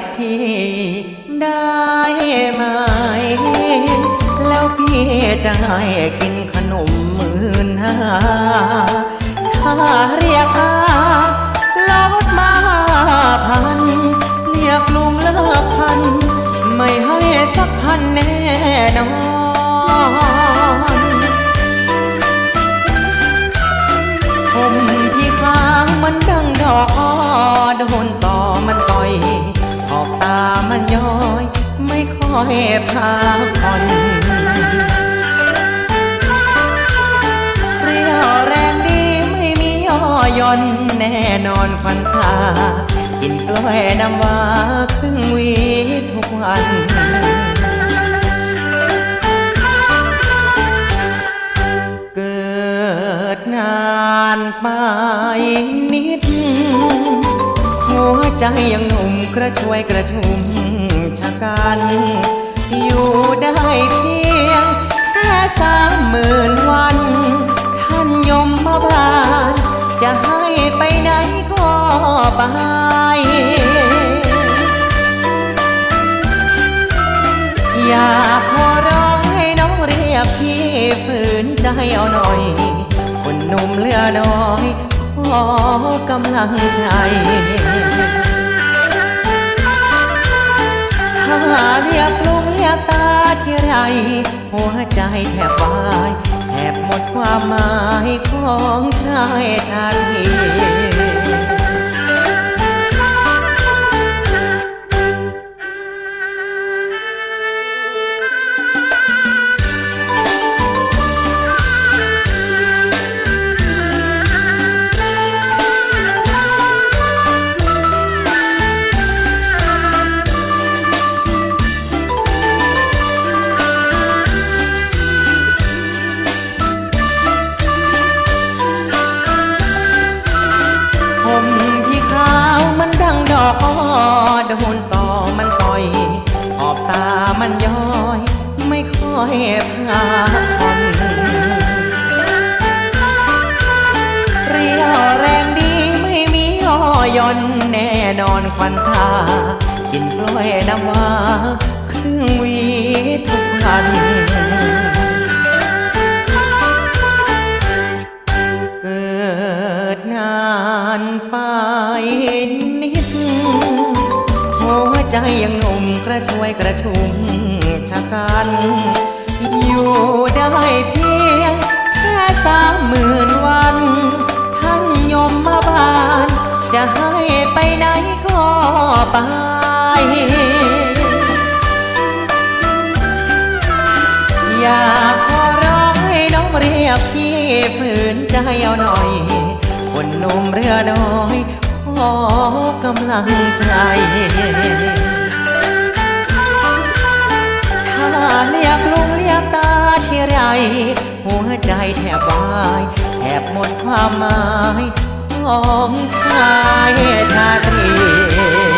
กพี่ได้ไหม แล้วพี่จะให้กินขนมหมื่นห้าถ้าเรียกอาลดมาพัน เรียกลุงเลิกพัน ไม่ให้สักพันแน่นอนผมพี่ค้างมันดังดอกอ้อโดอน ย้อย ไม่ค่อยพาผ่อนเรียวแรงดีไม่มีย่อหย่อนแน่นอนควันตา กินกล้วยน้ำว้าครึ่งวีทุกวันเกิดนานไปนิด หัวใจยังหนุ่มกระชวยกระชุม กัน อยู่ได้เพียง แค่สามหมื่นวัน ท่านยมมาบานจะให้ไปไหนก็ไปอยากขอร้องให้น้องเรียกพี่ฝืนใจเอาหน่อย คนหนุ่มเลือน้อย ขอกำลังใจ ถ้าเรียกลุงเรียกตาที่ไร หัวใจแทบวาย แทบหมดความหมายของชายชาต โดนต่อมันต่อย ขอบตามันย้อย ไม่ค่อยพาผ่อนเรียวแรงดีไม่มีย่อย่อนแน่นอนควันตากินกล้วยน้ำว้าครึ่งวีทุกวัน มกระชวยกระชุมชะกัน อยู่ได้เพียง แค่สามหมื่นวัน ท่านยมมาบาน จะให้ไปไหนก็ไปอยากขอร้องให้น้องเรียกพี่ฝืนใจเอาหน่อย คนหนุ่มเรือน้อยขอกำลังใจ แทบวายแทบหมดความหมายของชายชาตรี